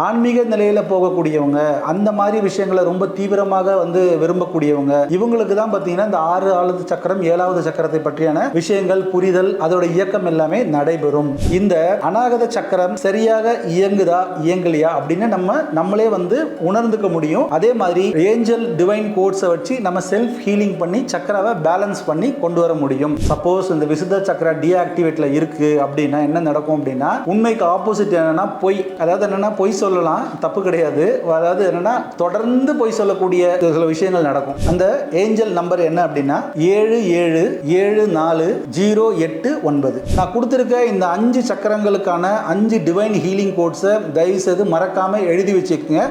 ஆன்மீக நிலையில் போகக்கூடியவங்க அந்த மாதிரி விஷயங்களை ரொம்ப தீவிரமாக வந்து விரும்பக்கூடியவங்க இவங்களுக்கு தான் பார்த்தீங்கன்னா இந்த ஆறு ஆளுது சக்கரம் ஏழாவது சக்கரத்தை பற்றியான விஷயங்கள் புரிதல் அதோட இயக்கம் எல்லாமே நடைபெறும். இந்த அநாகத சக்கரம் சரியாக இயங்குதா இயங்கலையா அப்படின்னு நம்ம நம்மளே வந்து உணர்ந்துக்க முடியும். அதே மாதிரி ஏஞ்சல் டிவைன் கோட்ஸை வச்சு நம்ம செல்ஃப் ஹீலிங் பண்ணி சக்கராவை பேலன்ஸ் பண்ணி கொண்டு வர முடியும். சப்போஸ் இந்த விசுத்த சக்கரா டீஆக்டிவேட்ல இருக்கு அப்படின்னா என்ன நடக்கும் அப்படின்னா உண்மைக்கு ஆப்போசிட் என்னன்னா பொய் அதாவது என்னன்னா பொய் சொல்லலாம் தப்பு கிடையாது. அதாவது என்னன்னா தொடர்ந்து பொய் சொல்லக்கூடிய சில விஷயங்கள் நடக்கும். அந்த ஏஞ்சல் நம்பர் என்ன அப்படின்னா ஏழு ஏழு ஏழு நாலு ஜீரோ எட்டு ஒன்பது. நான் கொடுத்துருக்க இந்த அஞ்சு சக்கரங்களுக்கான அஞ்சு டிவைன் ஹீலிங் கோட்ஸை தயவுசெய்து மறக்காம எழுதி வச்சுக்கோங்க.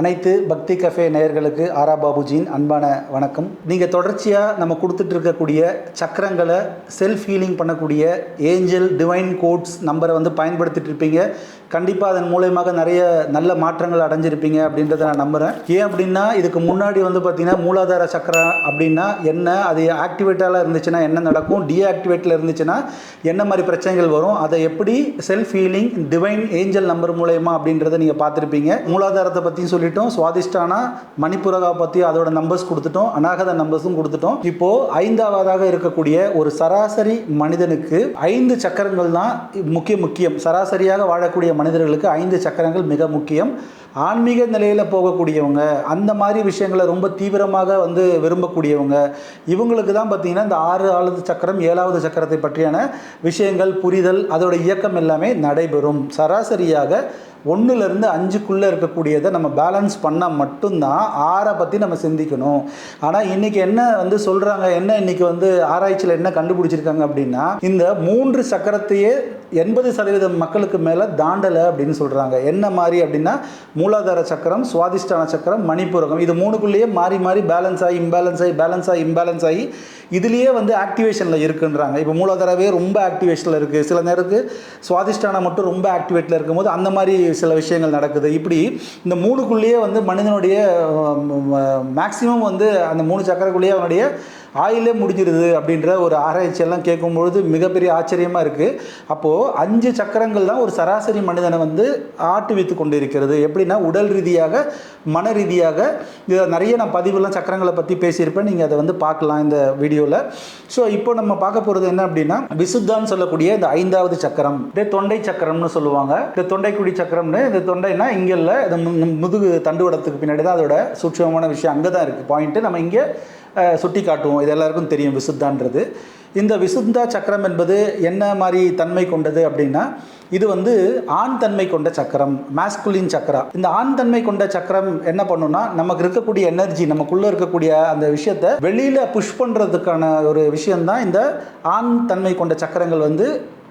அனைத்து பக்தி கஃபே நேயர்களுக்கு ஆரா பாபுஜியின் அன்பான வணக்கம். நீங்கள் தொடர்ச்சியாக நம்ம கொடுத்துட்டு இருக்கக்கூடிய சக்கரங்களை செல்ஃப் ஹீலிங் பண்ணக்கூடிய ஏஞ்சல் டிவைன் கோட்ஸ் நம்பரை வந்து பயன்படுத்திட்டு இருப்பீங்க கண்டிப்பாக அதன் மூலயமாக நிறைய நல்ல மாற்றங்கள் அடைஞ்சிருப்பீங்க அப்படின்றத நான் நம்புகிறேன் ஏன் அப்படின்னா இதுக்கு முன்னாடி வந்து பார்த்தீங்கன்னா மூலாதார சக்கரம் அப்படின்னா என்ன அது ஆக்டிவேட்டால இருந்துச்சுன்னா என்ன நடக்கும் டீஆக்டிவேட்டில் இருந்துச்சுன்னா என்ன மாதிரி பிரச்சனைகள் வரும் அதை எப்படி self healing divine angel number மூலயமா அப்படின்றத நீங்கள் பார்த்துருப்பீங்க. மூலாதாரத்தை பற்றியும் சொல்லிட்டோம் சுவாதிஷ்டானா மணிப்புரகா பற்றி அதோட நம்பர்ஸ் கொடுத்துட்டோம் அநாகத நம்பர்ஸும் கொடுத்துட்டோம். இப்போ ஐந்தாவதாக இருக்கக்கூடிய ஒரு சராசரி மனிதனுக்கு ஐந்து சக்கரங்கள் தான் முக்கிய முக்கியம். சராசரியாக வாழக்கூடிய மனிதர்களுக்கு ஐந்து சக்கரங்கள் மிக முக்கியம். ஆன்மீக நிலையில் போகக்கூடியவங்க அந்த மாதிரி விஷயங்களை ரொம்ப தீவிரமாக வந்து விரும்பக்கூடியவங்க இவங்களுக்கு தான் பார்த்திங்கன்னா இந்த ஆறு ஆளுது சக்கரம் ஏழாவது சக்கரத்தை பற்றியான விஷயங்கள் புரிதல் அதோட இயக்கம் எல்லாமே நடைபெறும். சராசரியாக ஒன்றுலேருந்து அஞ்சுக்குள்ளே இருக்கக்கூடியதை நம்ம பேலன்ஸ் பண்ணால் மட்டும்தான் ஆறை பற்றி நம்ம சிந்திக்கணும். ஆனால் இன்றைக்கி என்ன வந்து சொல்கிறாங்க என்ன இன்றைக்கி வந்து ஆராய்ச்சியில் என்ன கண்டுபிடிச்சிருக்காங்க அப்படின்னா இந்த மூன்று சக்கரத்தையே எண்பது சதவீதம் மக்களுக்கு மேலே தாண்டலை அப்படின்னு சொல்கிறாங்க என்ன மாதிரி அப்படின்னா மூலாதார சக்கரம் சுவாதிஷ்டான சக்கரம் மணிப்புரகம். இது மூணுக்குள்ளேயே மாறி மாறி பேலன்ஸ் ஆகி இம்பேலன்ஸ் ஆகி பேலன்ஸ் ஆகி இம்பேலன்ஸ் ஆகி இதுலேயே வந்து ஆக்டிவேஷனில் இருக்குன்றாங்க. இப்போ மூலாதாரவே ரொம்ப ஆக்டிவேஷனில் இருக்குது சில நேரத்துக்கு சுவாதிஷ்டானம் மட்டும் ரொம்ப ஆக்டிவேட்டில் இருக்கும்போது அந்த மாதிரி சில விஷயங்கள் நடக்குது. இப்படி இந்த மூணுக்குள்ளேயே வந்து மனிதனுடைய மேக்ஸிமம் வந்து அந்த மூணு சக்கரக்குள்ளேயே அவனுடைய ஆயிலே முடிஞ்சிருது அப்படின்ற ஒரு ஆராய்ச்சியெல்லாம் கேட்கும்பொழுது மிகப்பெரிய ஆச்சரியமாக இருக்குது அப்போது அஞ்சு சக்கரங்கள் தான் ஒரு சராசரி மனிதனை வந்து ஆட்டுவித்து கொண்டு இருக்கிறது எப்படின்னா உடல் ரீதியாக மன ரீதியாக இதை நிறைய நான் பதிவுலாம் சக்கரங்களை பற்றி பேசியிருப்பேன். நீங்கள் அதை வந்து பார்க்கலாம் இந்த வீடியோவில் ஸோ இப்போ நம்ம பார்க்க போகிறது என்ன அப்படின்னா விசுத்தான்னு சொல்லக்கூடிய இந்த ஐந்தாவது சக்கரம். இதே தொண்டை சக்கரம்னு சொல்லுவாங்க. இந்த தொண்டைக்குடி சக்கரம்னு இந்த தொண்டைனா இங்கே இல்லை இந்த மு- முதுகு தண்டுவடத்துக்கு பின்னாடி தான் அதோட சூட்சமான விஷயம் அங்கே தான் இருக்குது பாயிண்ட்டு நம்ம இங்கே சுட்டி காட்டுவோம். இது எல்லாருக்கும் தெரியும் விசுத்தான்றது. இந்த விசுத்தா சக்கரம் என்பது என்ன மாதிரி தன்மை கொண்டது அப்படின்னா இது வந்து ஆண் தன்மை கொண்ட சக்கரம் மாஸ்குலின் சக்கரா இந்த ஆண் தன்மை கொண்ட சக்கரம் என்ன பண்ணுன்னா நமக்கு இருக்கக்கூடிய எனர்ஜி நமக்குள்ளே இருக்கக்கூடிய அந்த விஷயத்தை வெளியில் புஷ் பண்ணுறதுக்கான ஒரு விஷயம்தான் இந்த ஆண் தன்மை கொண்ட சக்கரங்கள் வந்து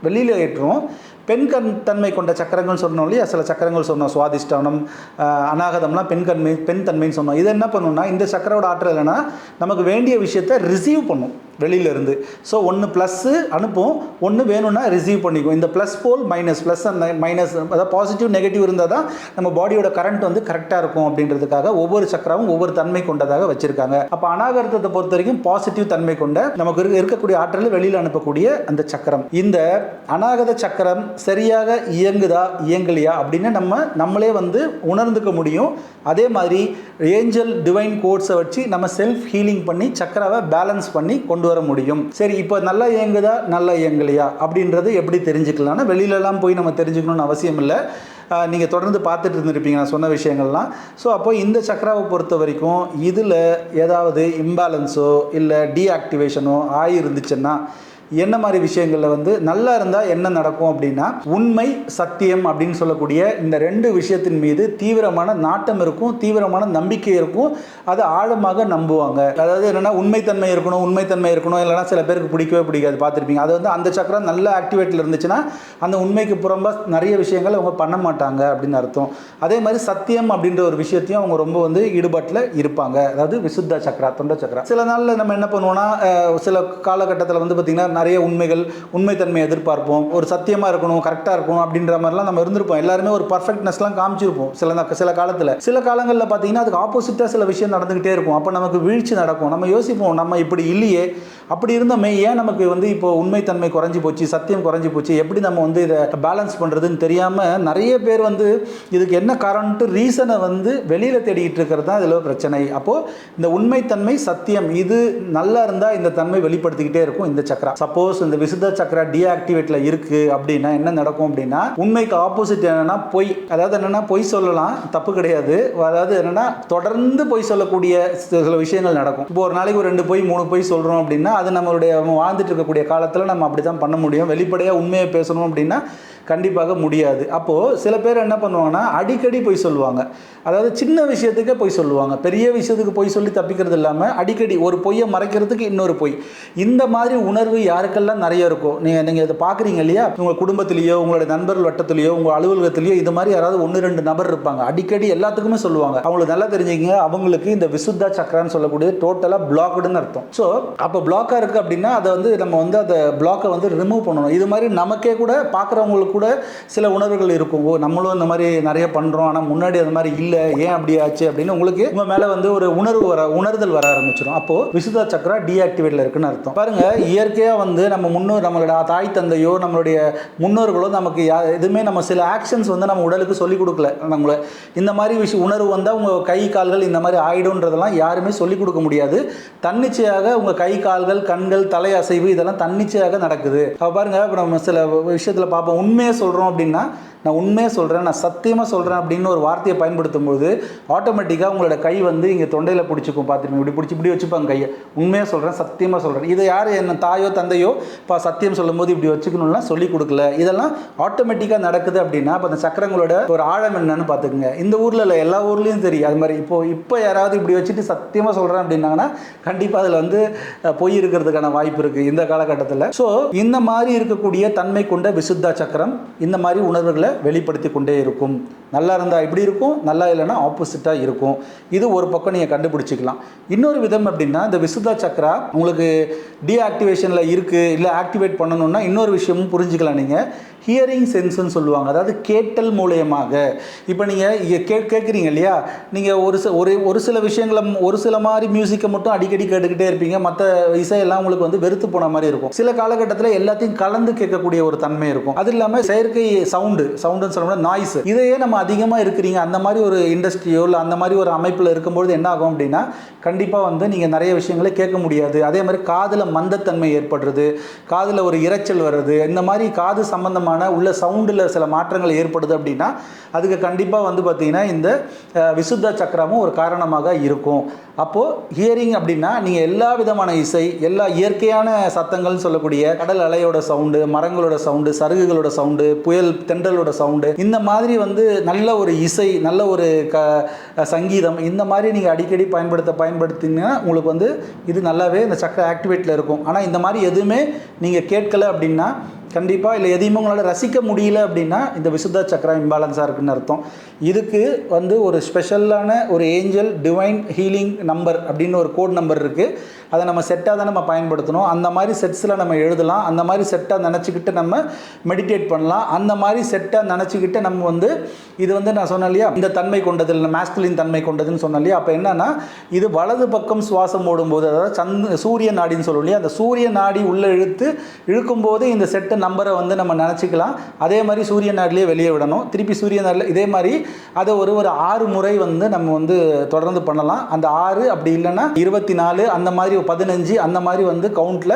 வெளியில் ஏற்றுவோம். பெண் கண் தன்மை கொண்ட சக்கரங்கள் சொன்னோம் இல்லையா? சில சக்கரங்கள் சொன்னோம். சுவாதிஷ்டானம் அநாகதம்லாம் பெண் கண்மை பெண் தன்மைன்னு சொன்னோம். இது என்ன பண்ணுன்னா இந்த சக்கரோட ஆற்றல் என்னன்னா நமக்கு வேண்டிய விஷயத்தை ரிசீவ் பண்ணும். வெளியிலேருந்து. ஸோ ஒன்று ப்ளஸ்ஸு அனுப்பும் ஒன்று வேணும்னா ரிசீவ் பண்ணிக்கும் இந்த plus pole minus plus and minus அதாவது பாசிட்டிவ் நெகட்டிவ் இருந்தால் தான் நம்ம பாடியோட கரண்ட் வந்து கரெக்டாக இருக்கும் அப்படின்றதுக்காக ஒவ்வொரு சக்கரமும் ஒவ்வொரு தன்மை கொண்டதாக வச்சுருக்காங்க. அப்போ அநாகரத்தை பொறுத்த வரைக்கும் பாசிட்டிவ் தன்மை கொண்ட நமக்கு இருக்கக்கூடிய ஆற்றலை வெளியில் அனுப்பக்கூடிய அந்த சக்கரம். இந்த அநாகத சக்கரம் சரியாக இயங்குதா இயங்கலையா அப்படின்னு நம்ம நம்மளே வந்து உணர்ந்துக்க முடியும். அதே மாதிரி ஏஞ்சல் டிவைன் கோட்ஸை வச்சு நம்ம செல்ஃப் ஹீலிங் பண்ணி சக்கராவை பேலன்ஸ் பண்ணி கொண்டு வர முடியும். சரி இப்போ நல்லா இயங்குதா? நல்லா இயங்கலையா? அப்படின்றது எப்படி தெரிஞ்சுக்கலாம்னா வெளியிலலாம் போய் நம்ம தெரிஞ்சுக்கணும்னு அவசியம் இல்லை. நீங்கள் தொடர்ந்து பார்த்துட்டு இருந்திருப்பீங்க நான் சொன்ன விஷயங்கள்லாம். ஸோ அப்போ இந்த சக்கராவை பொறுத்த வரைக்கும் இதில் ஏதாவது இம்பேலன்ஸோ இல்லை டீஆக்டிவேஷனோ ஆகியிருந்துச்சுன்னா என்ன மாதிரி விஷயங்களில் வந்து நல்லா இருந்தால் என்ன நடக்கும் அப்படின்னா உண்மை சத்தியம் அப்படின்னு சொல்லக்கூடிய இந்த ரெண்டு விஷயத்தின் மீது தீவிரமான நாட்டம் இருக்கும் தீவிரமான நம்பிக்கை இருக்கும். அதை ஆழமாக நம்புவாங்க. அதாவது என்னென்னா உண்மைத்தன்மை இருக்கணும் உண்மைத்தன்மை இருக்கணும். இல்லைன்னா சில பேருக்கு பிடிக்கவே பிடிக்காது. பார்த்துருப்பீங்க. அது வந்து அந்த சக்கரம் நல்ல ஆக்டிவேட்டில் இருந்துச்சுன்னா அந்த உண்மைக்கு புறம்பாக நிறைய விஷயங்கள் அவங்க பண்ண மாட்டாங்க அப்படின்னு அர்த்தம். அதே மாதிரி சத்தியம் அப்படின்ற ஒரு விஷயத்தையும் அவங்க ரொம்ப வந்து ஈடுபாட்டில் இருப்பாங்க. அதாவது விசுத்த சக்கரா தொண்ட சக்கரா சில நாளில் நம்ம என்ன பண்ணுவோம்னா சில காலகட்டத்தில் வந்து பார்த்திங்கன்னா நிறைய உண்மைகள் உண்மைத்தன்மையை எதிர்பார்ப்போம். ஒரு சத்தியமாக இருக்கணும் கரெக்டாக இருக்கணும் அப்படின்ற மாதிரிலாம் நம்ம இருந்திருப்போம். எல்லாருமே ஒரு பர்ஃபெக்ட்னஸ்லாம் காமிச்சிருப்போம் சில சில காலத்தில். சில காலங்களில் பார்த்தீங்கன்னா அதுக்கு ஆப்போசிட்டாக சில விஷயம் நடந்துக்கிட்டே இருக்கும். அப்போ நமக்கு வீழ்ச்சி நடக்கும். நம்ம யோசிப்போம் நம்ம இப்படி இல்லையே. அப்படி இருந்தோமே ஏன் நமக்கு வந்து இப்போ உண்மைத்தன்மை குறைஞ்சி போச்சு சத்தியம் குறைஞ்சி போச்சு? எப்படி நம்ம வந்து இதை பேலன்ஸ் பண்ணுறதுன்னு தெரியாமல் நிறைய பேர் வந்து இதுக்கு என்ன காரணம்ட்டு ரீசனை வந்து வெளியில் தேடிக்கிட்டு இருக்கிறது தான் இதில் பிரச்சனை. அப்போது இந்த உண்மைத்தன்மை சத்தியம் இது நல்லா இருந்தால் இந்த தன்மை வெளிப்படுத்திக்கிட்டே இருக்கும் இந்த சக்கரா சப்போஸ் இந்த விசுத்த சக்கரா டீஆக்டிவேட்டில் இருக்குது அப்படின்னா என்ன நடக்கும் அப்படின்னா உண்மைக்கு ஆப்போசிட் என்னன்னா பொய். அதாவது என்னன்னா பொய் சொல்லலாம் தப்பு கிடையாது. அதாவது என்னன்னா தொடர்ந்து பொய் சொல்லக்கூடிய சில சில விஷயங்கள் நடக்கும். இப்போ ஒரு நாளைக்கு ஒரு ரெண்டு பொய் மூணு பொய் சொல்கிறோம் அப்படின்னா அது நம்மளுடைய வாழ்ந்துட்டு இருக்கக்கூடிய காலத்தில் நம்ம அப்படி தான் பண்ண முடியும். வெளிப்படையாக உண்மையை பேசணும் அப்படின்னா கண்டிப்பாக முடியாது. அப்போது சில பேர் என்ன பண்ணுவாங்கன்னா அடிக்கடி பொய் சொல்லுவாங்க. அதாவது சின்ன விஷயத்துக்கே பொய் சொல்லுவாங்க. பெரிய விஷயத்துக்கு பொய் சொல்லி தப்பிக்கிறது இல்லாமல் அடிக்கடி ஒரு பொய்யை மறைக்கிறதுக்கு இன்னொரு பொய். இந்த மாதிரி உணர்வு யாருக்கெல்லாம் நிறைய இருக்கும் நீங்கள் நீங்கள் இதை பார்க்குறீங்க இல்லையா? உங்கள் குடும்பத்திலேயோ உங்களுடைய நண்பர்கள் வட்டத்திலேயோ உங்கள் அலுவலகத்திலேயோ இது மாதிரி யாராவது ஒன்று ரெண்டு நபர் இருப்பாங்க. அடிக்கடி எல்லாத்துக்குமே சொல்லுவாங்க. அவங்களுக்கு நல்லா தெரிஞ்சுங்க அவங்களுக்கு இந்த விசுத்தா சக்கரான்னு சொல்லக்கூடிய டோட்டலாக பிளாக்டுன்னு அர்த்தம். ஸோ அப்போ பிளாக்காக இருக்குது அப்படின்னா அதை வந்து நம்ம வந்து அந்த பிளாக்கை வந்து ரிமூவ் பண்ணணும். இது மாதிரி நமக்கே கூட பார்க்குறவங்களுக்கு கூட சில உணர்வுகள் இருக்கும். ஓ நம்மளும் இந்த மாதிரி நிறைய பண்ணுறோம் ஆனால் முன்னாடி அந்த மாதிரி இல்லை. ஏன் அப்படி ஆச்சு அப்படின்னு உங்களுக்கு உங்கள் மேலே வந்து ஒரு உணர்வு வர உணர்தல் வர ஆரம்பிச்சிடும் அப்போது விசுதா சக்கரா டீஆக்டிவேட்டில் இருக்குன்னு அர்த்தம். பாருங்கள் இயற்கையாக வந்து நம்ம முன்னோர் நம்மளோட தாய் தந்தையோ நம்மளுடைய முன்னோர்களோ நமக்கு யா எதுவுமே நம்ம சில ஆக்ஷன்ஸ் வந்து நம்ம உடலுக்கு சொல்லிக் கொடுக்கல. நம்மளை இந்த மாதிரி விஷயம் உணர்வு வந்தால் உங்கள் கை கால்கள் இந்த மாதிரி ஆயிடும்ன்றதெல்லாம் யாருமே சொல்லிக் கொடுக்க முடியாது. தன்னிச்சையாக உங்கள் கை கால்கள் கண்கள் தலை அசைவு இதெல்லாம் தன்னிச்சையாக நடக்குது. அப்போ பாருங்க இப்போ நம்ம சில விஷயத்தில் பார்ப்போம். உண்மையை சொல்கிறோம் அப்படின்னா நான் உண்மையாக சொல்கிறேன் நான் சத்தியமாக சொல்கிறேன் அப்படின்னு ஒரு வார்த்தையை பயன்படுத்தும் போது ஆட்டோமேட்டிக்காக உங்களோட கை வந்து இங்கே தொண்டையில் பிடிச்சிக்கும் பார்த்துருப்பீங்க. இப்படி பிடிச்சி இப்படி வச்சுப்பாங்க கையை. உண்மையாக சொல்கிறேன் சத்தியமாக சொல்கிறேன் இதை யார் என்ன தாயோ தந்தையோ இப்போ சத்தியம் சொல்லும்போது இப்படி வச்சுக்கணும்லாம் சொல்லி கொடுக்கல. இதெல்லாம் ஆட்டோமேட்டிக்காக நடக்குது அப்படின்னா இப்போ அந்த சக்கரங்களோட ஒரு ஆழம் என்னன்னு பார்த்துக்குங்க. இந்த ஊரில் இல்லை எல்லா ஊர்லேயும் சரி. அது மாதிரி இப்போ இப்போ யாராவது இப்படி வச்சுட்டு சத்தியமாக சொல்கிறேன் அப்படின்னாங்கன்னா கண்டிப்பாக அதில் வந்து பொய் இருக்கிறதுக்கான வாய்ப்பு இருக்குது இந்த காலகட்டத்தில். ஸோ இந்த மாதிரி இருக்கக்கூடிய தன்மை கொண்ட விசுத்தா சக்கரம் இந்த மாதிரி உணர்வுகளை வெளிப்படுத்தி கொண்டே இருக்கும். நல்லா இருந்தால் இப்படி இருக்கும் நல்லா இல்லைன்னா ஆப்போசிட்டாக இருக்கும். இது ஒரு பக்கம் நீங்கள் கண்டுபிடிச்சிக்கலாம். இன்னொரு விதம் அப்படின்னா இந்த விசுதா சக்கரா உங்களுக்கு டீஆக்டிவேஷனில் இருக்குது இல்லை ஆக்டிவேட் பண்ணணும்னா இன்னொரு விஷயமும் புரிஞ்சுக்கலாம் நீங்கள் ஹியரிங் சென்ஸ்ன்னு சொல்லுவாங்க. அதாவது கேட்டல் மூலயமாக. இப்போ நீங்கள் கே கேட்குறீங்க இல்லையா? நீங்கள் ஒரு சில ஒரு ஒரு சில விஷயங்களை ஒரு சில மாதிரி மியூசிக்கை மட்டும் அடிக்கடி கேட்டுக்கிட்டே இருப்பீங்க. மற்ற இசையெல்லாம் உங்களுக்கு வந்து வெறுத்து போன மாதிரி இருக்கும். சில காலகட்டத்தில் எல்லாத்தையும் கலந்து கேட்கக்கூடிய ஒரு தன்மை இருக்கும். அது இல்லாமல் செயற்கை சவுண்டு சவுண்டுன்னு சொல்லணும்னா நாய்ஸ் இதையே நம்ம அதிகமாக இருக்கிறீங்க. அந்த மாதிரி ஒரு இண்டஸ்ட்ரியோ இல்லை அந்த மாதிரி ஒரு அமைப்பில் இருக்கும்பொழுது என்ன ஆகும் அப்படின்னா கண்டிப்பாக வந்து நீங்கள் நிறைய விஷயங்களை கேட்க முடியாது. அதே மாதிரி காதில் மந்தத்தன்மை ஏற்படுறது காதில் ஒரு இரைச்சல் வர்றது இந்த மாதிரி காது விதமான உள்ள சவுண்டில் சில மாற்றங்கள் ஏற்படுது அப்படின்னா அதுக்கு கண்டிப்பாக வந்து பார்த்திங்கன்னா இந்த விசுத்த சக்கரமும் ஒரு காரணமாக இருக்கும். அப்போது ஹியரிங் அப்படின்னா நீங்கள் எல்லா விதமான இசை எல்லா இயற்கையான சத்தங்கள்னு சொல்லக்கூடிய கடல் அலையோட சவுண்டு மரங்களோட சவுண்டு சருகுகளோட சவுண்டு புயல் தென்றலோட சவுண்டு இந்த மாதிரி வந்து நல்ல ஒரு இசை நல்ல ஒரு க சங்கீதம் இந்த மாதிரி நீங்கள் அடிக்கடி பயன்படுத்த பயன்படுத்தினீங்கன்னா உங்களுக்கு வந்து இது நல்லாவே இந்த சக்கர ஆக்டிவேட்டில் இருக்கும். ஆனால் இந்த மாதிரி எதுவுமே நீங்கள் கேட்கல அப்படின்னா கண்டிப்பாக இல்லை எதையுமே உங்களால் ரசிக்க முடியல அப்படின்னா இந்த விசுத்த சக்கரம் இம்பேலன்ஸாக இருக்குன்னு அர்த்தம். இதுக்கு வந்து ஒரு ஸ்பெஷலான ஒரு ஏஞ்சல் டிவைன் ஹீலிங் நம்பர் அப்படின்னு ஒரு கோட் நம்பர் இருக்குது அதை நம்ம செட்டாக தான் நம்ம பயன்படுத்தணும். அந்த மாதிரி செட்ஸில் நம்ம எழுதலாம். அந்த மாதிரி செட்டாக நினச்சிக்கிட்டு நம்ம மெடிடேட் பண்ணலாம். அந்த மாதிரி செட்டாக நினச்சிக்கிட்டு நம்ம வந்து இது வந்து நான் சொன்னேன் இல்லையா இந்த தன்மை கொண்டது இல்லை மேஸ்குலின் தன்மை கொண்டதுன்னு சொன்னேன் இல்லையா அப்போ என்னன்னா இது வலது பக்கம் சுவாசம் ஓடும்போது அதாவது சந்த் சூரிய நாடின்னு சொல்லுவோம் இல்லையா அந்த சூரிய நாடி உள்ளே இழுத்து இழுக்கும்போது இந்த செட்டை நம்பரை வந்து நம்ம நினச்சிக்கலாம். அதே மாதிரி சூரிய நாடுலேயே வெளியே விடணும். திருப்பி சூரிய நாடில் இதே மாதிரி அதை ஒரு ஒரு ஆறு முறை வந்து நம்ம வந்து தொடர்ந்து பண்ணலாம். அந்த ஆறு அப்படி இல்லைன்னா இருபத்தி நாலு அந்த மாதிரி பதினஞ்சு அந்த மாதிரி வந்து கவுண்டில்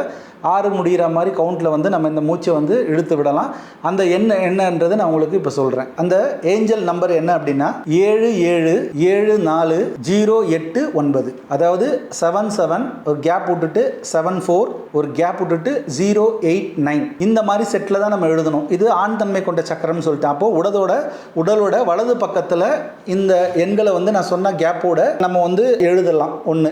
ஆறு முடிகிற மாதிரி கவுண்டில் வந்து நம்ம இந்த மூச்சை வந்து இழுத்து விடலாம். அந்த எண் என்னன்றது நான் உங்களுக்கு இப்போ சொல்கிறேன் அந்த ஏஞ்சல் நம்பர் என்ன அப்படின்னா ஏழு ஏழு ஏழு நாலு ஜீரோ எட்டு ஒன்பது. அதாவது செவன் செவன் ஒரு கேப் விட்டுட்டு செவன் ஃபோர் ஒரு கேப் விட்டுட்டு ஜீரோ எயிட் நைன் இந்த மாதிரி செட்டில் தான் நம்ம எழுதணும். இது ஆண் தன்மை கொண்ட சக்கரம்னு சொல்லிட்டு. அப்போது உடலோட உடலோட வலது பக்கத்தில் இந்த எண்களை வந்து நான் சொன்ன கேப்போட நம்ம வந்து எழுதலாம். ஒன்று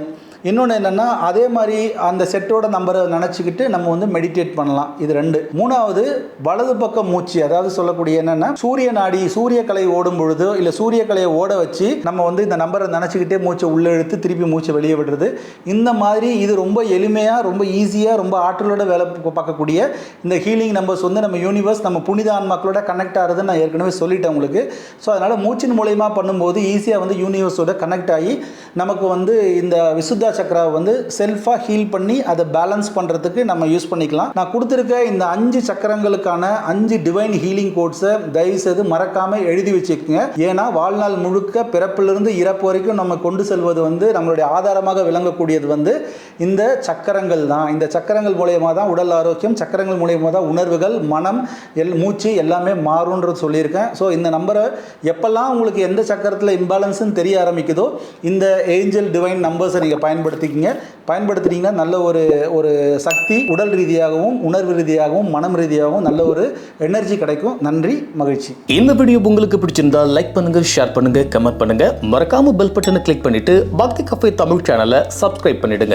இன்னொன்று என்னென்னா அதே மாதிரி அந்த செட்டோட நம்பரை நினச்சிக்கிட்டு நம்ம வந்து மெடிடேட் பண்ணலாம். இது ரெண்டு. மூணாவது வலது பக்கம் மூச்சு அதாவது சொல்லக்கூடிய என்னென்னா சூரிய நாடி சூரிய கலை ஓடும் பொழுதோ இல்லை சூரிய கலையை ஓட வச்சு நம்ம வந்து இந்த நம்பரை நினச்சிக்கிட்டே மூச்சை உள்ளே இழுத்து திருப்பி மூச்சை வெளியே விடுறது. இந்த மாதிரி இது ரொம்ப எளிமையாக ரொம்ப ஈஸியாக ரொம்ப ஆற்றலோட வேலை பார்க்கக்கூடிய இந்த ஹீலிங் நம்பர்ஸ் வந்து நம்ம யூனிவர்ஸ் நம்ம புனித ஆன்மாக்களோட கனெக்ட் ஆகுதுன்னு நான் ஏற்கனவே சொல்லிட்டேன் உங்களுக்கு. ஸோ அதனால் மூச்சின் மூலயமா பண்ணும்போது ஈஸியாக வந்து யூனிவர்ஸோட கனெக்ட் ஆகி நமக்கு வந்து இந்த விசுத்தா சக்கராவை வந்து செல்ஃபாக ஹீல் பண்ணி அதை பேலன்ஸ் பண்ணுறதுக்கு நம்ம யூஸ் பண்ணிக்கலாம். நான் கொடுத்துருக்க இந்த அஞ்சு சக்கரங்களுக்கான அஞ்சு டிவைன் ஹீலிங் கோட்ஸை தயவுசெய்து மறக்காமல் எழுதி வச்சுக்கோங்க. ஏன்னா வாழ்நாள் முழுக்க பிறப்பிலிருந்து இறப்பு வரைக்கும் நம்ம கொண்டு செல்வது வந்து நம்மளுடைய ஆதாரமாக விளங்கக்கூடியது வந்து இந்த சக்கரங்கள் தான். இந்த சக்கரங்கள் மூலயமா தான் உடல் ஆரோக்கியம் சக்கரங்கள் மூலயமா தான் உணர்வுகள் மனம் எல் மூச்சு எல்லாமே மாறும்ன்றது சொல்லியிருக்கேன். ஸோ இந்த நம்பரை எப்பெல்லாம் உங்களுக்கு எந்த சக்கரத்தில் இம்பேலன்ஸ்னு தெரிய ஆரம்பிக்குதோ இந்த ஏஞ்சல் டிவைன் நம்பர்ஸை நீங்கள் பயன்படுத்திக்கிங்க. பயன்படுத்திட்டிங்கன்னா நல்ல ஒரு ஒரு சக்தி உடல் ரீதியாகவும் உணர்வு ரீதியாகவும் மனம் ரீதியாகவும் நல்ல ஒரு எனர்ஜி கிடைக்கும். நன்றி மகிழ்ச்சி. இந்த வீடியோ உங்களுக்கு பிடிச்சிருந்தா லைக் பண்ணுங்க ஷேர் பண்ணுங்க கமெண்ட் பண்ணுங்க. மறக்காம பெல் பட்டனை கிளிக் பண்ணிட்டு பக்தி கஃபே தமிழ் சேனலை சப்ஸ்கிரைப் பண்ணிடுங்க.